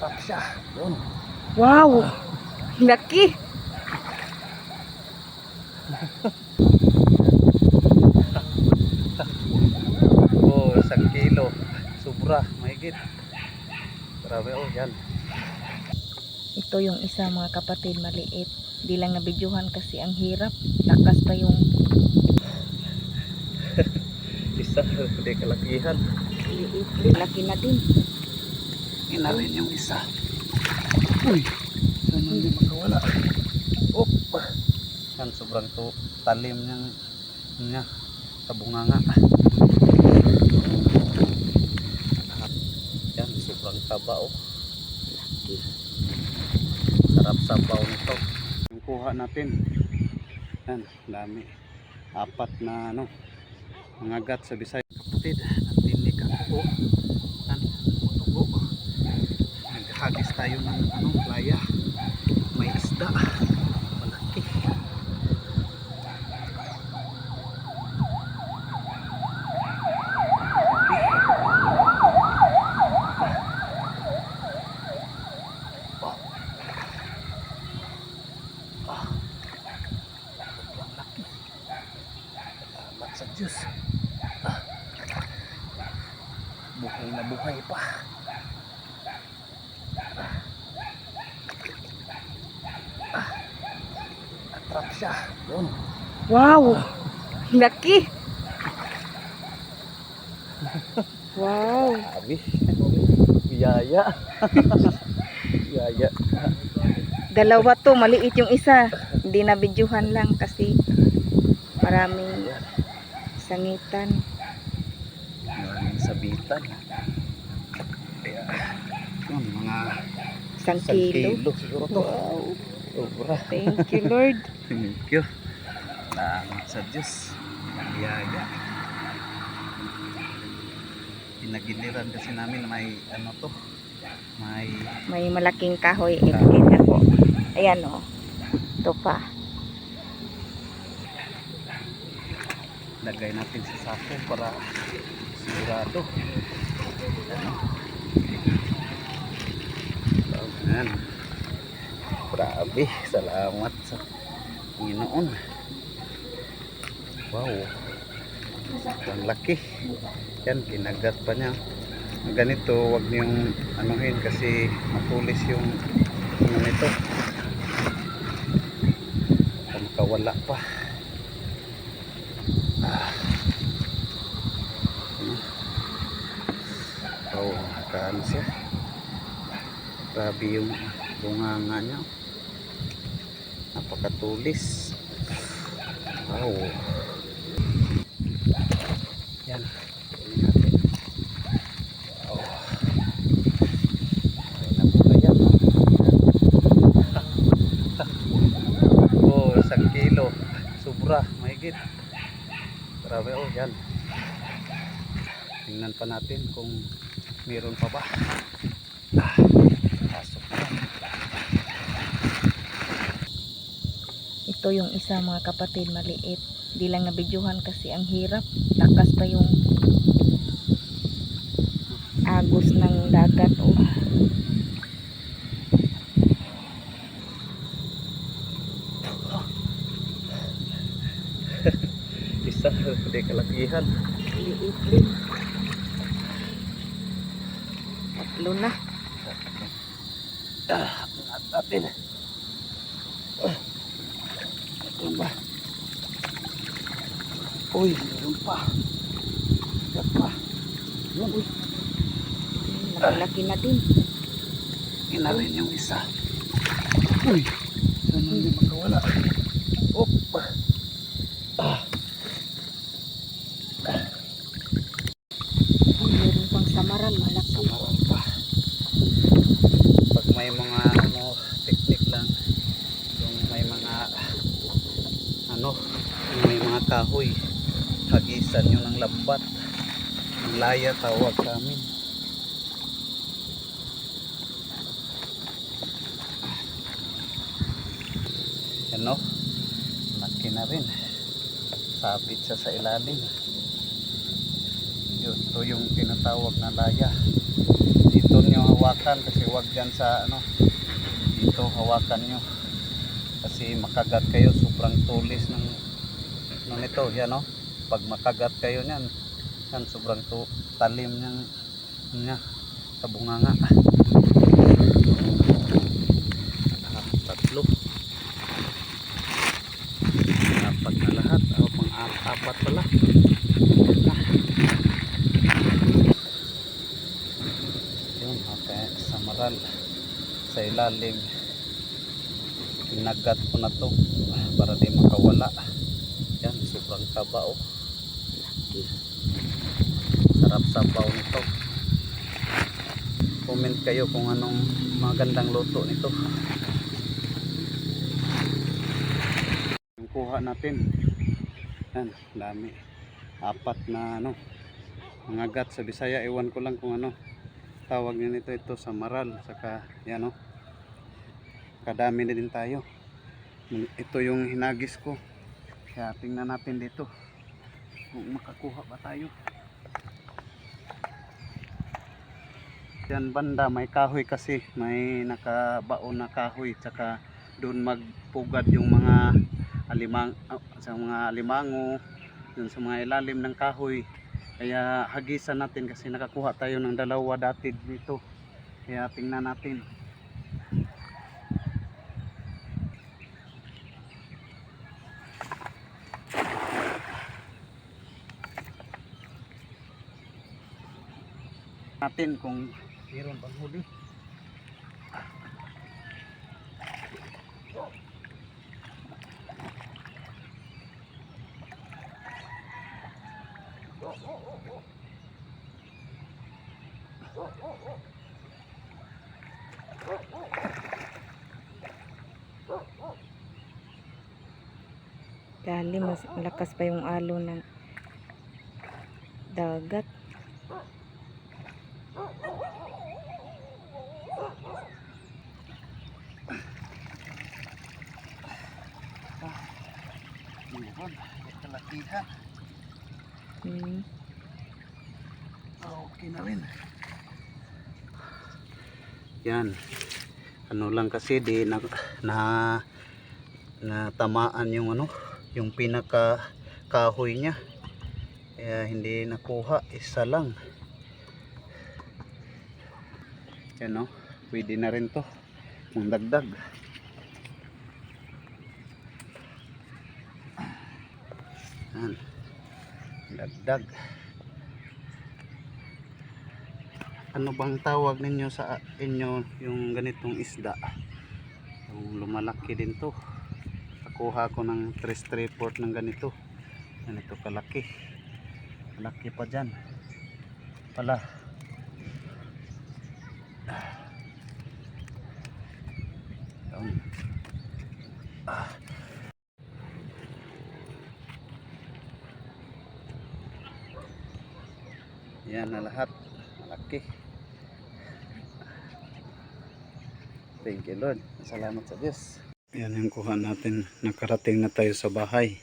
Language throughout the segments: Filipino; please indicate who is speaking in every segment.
Speaker 1: Trap siya. Yun.
Speaker 2: Wow! Laki!
Speaker 1: Oh, isang kilo. Sobra, mahigit. Grabe, oh, yan.
Speaker 2: Ito yung isa mga kapatid maliit. Di lang nabidyohan kasi ang hirap. Lakas pa yung
Speaker 1: Isa, hindi kalakihan.
Speaker 2: Laki na din.
Speaker 1: Ina rin yung isa. Uy, saan hindi makawala? Oh, yan, sobrang to, talim niyang, niya, kabunganga. Yan, sobrang taba, oh. Sarap sabaw nito. Yung kuha natin. Yan, dami. Apat na ano, mga gat sa Bisaya. Tayo ng ano, playa. May isda. Malaki. Sa Diyos. Ah. Buhay na buhay pa. Ah. Atrap siya. Yun.
Speaker 2: Wow! Laki! Wow!
Speaker 1: Sabi. Biyaya. Biyaya.
Speaker 2: Dalawa to, maliit yung isa. Hindi nabidyohan lang kasi maraming sangitan.
Speaker 1: Maraming sabitan. Kaya, yun, mga
Speaker 2: Isang kilo.
Speaker 1: Wow. Sobra.
Speaker 2: Thank you, Lord.
Speaker 1: Thank you. Salamat sa Diyos. Biyaya. Pinagiliran kasi namin may ano to. May
Speaker 2: May malaking kahoy. Ito po. Ayan o. Ito pa.
Speaker 1: lagay natin sa sako para sigurado. Ano? Ayan. Grabe. Salamat sa Panginoon. Wow. Ang laki. Yan, kinagat pa niya. Ganito, wag niyong anuhin kasi matulis yung ano nito. Makawala pa. Oh, nakaano siya. Grabe yung bunganga niya. Napakatulis. Wow. Yan. Oh. Sobra, mahigit. Grabe, oh, yan. Tingnan pa natin kung meron pa ba. Ah, pasok na.
Speaker 2: Ito yung isa mga kapatid maliit. Di lang nabidyohan kasi ang hirap. Lakas pa yung agos ng dagat. Oh.
Speaker 1: Isa, hindi kalakihan.
Speaker 2: Liit din. Tatlo na.
Speaker 1: Ah, angat natin. Ah, ito ba? Uy, meron pa. Meron pa. Yun, uy.
Speaker 2: Laki-laki na din.
Speaker 1: Ina rin yung isa. Uy, saan hindi makawala? Oh, ah,
Speaker 2: Uy, Meron pang samaran. Malaki.
Speaker 1: samaran pa. Pag may mga ano, teknik lang, yung may mga ano, yung may mga kahoy, hagisan nyo ng lambat. Ang laya tawag sa amin. Ano? Laki na rin. Sabit siya sa ilalim. Yun, ito yung tinatawag na laya. Dito nyo hawakan. kasi wag dyan sa ano dito hawakan nyo kasi makagat kayo sobrang tulis ng ano nito yan no pag makagat kayo niyan yan sobrang tu talim niyang niya sa bunganga ah, tatlo. Apat na lahat. O pang apat pala. Na. yun okay sa maral sa ilalim. Kinagat ko na to para di makawala. Yan sobrang taba oh sarap sabaw nito. Comment kayo kung anong magandang luto nito. Yung kuha natin. Yan dami. Apat na ano mga gat sa Bisaya. Iwan ko lang kung ano tawag niya nito. Ito sa maral saka yan o kadami na din tayo. Ito yung hinagis ko. Kaya tingnan natin dito kung makakuha ba tayo? Yan banda may kahoy kasi. May nakabaon na kahoy tsaka doon magpugad yung mga alimang ah, sa mga alimango dun sa mga ilalim ng kahoy. Kaya hagisan natin kasi nakakuha tayo ng dalawa dati dito. Kaya tingnan natin natin kung meron bang huli
Speaker 2: Dali, mas malakas pa yung alo ng dagat.
Speaker 1: meron kalakihan
Speaker 2: Hmm.
Speaker 1: okay na rin. Yan. Ano lang kasi di na, na natamaan yung ano yung pinaka kahoy niya. Kaya hindi nakuha isa lang. Yan no pwede na rin to. Kung dagdag yan. Dagdag. Ano bang tawag ninyo sa inyo yung ganitong isda? Yung lumalaki din to. Nakuha ko ng 3 3 port ng ganito. Ganito kalaki. Malaki pa dyan. Pala. Ah. Yan na lahat. Malaki. Thank you Lord. Salamat sa Diyos. Yan yung kuha natin. Nakarating na tayo sa bahay.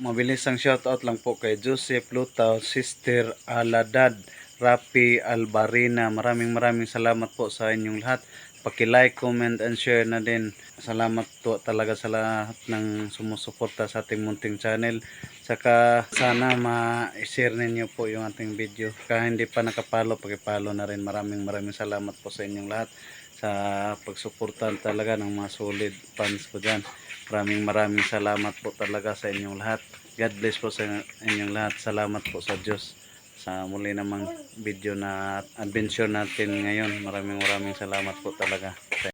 Speaker 1: Mabilis ang shoutout lang po kay Joseph Lutaw Sister Aladad Rapi Albarina. Maraming maraming salamat po sa inyong lahat. Paki-like, comment and share na din. Salamat po talaga sa lahat ng sumusuporta sa ating munting channel Saka sana ma-share ninyo po yung ating video. Kaya hindi pa nakapalo, pakipalo na rin. Maraming maraming salamat po sa inyong lahat sa pagsuportan talaga ng mga solid fans ko dyan. Maraming maraming salamat po talaga sa inyong lahat. God bless po sa inyong lahat. Salamat po sa Diyos sa muli namang video na adventure natin ngayon. Maraming maraming salamat po talaga.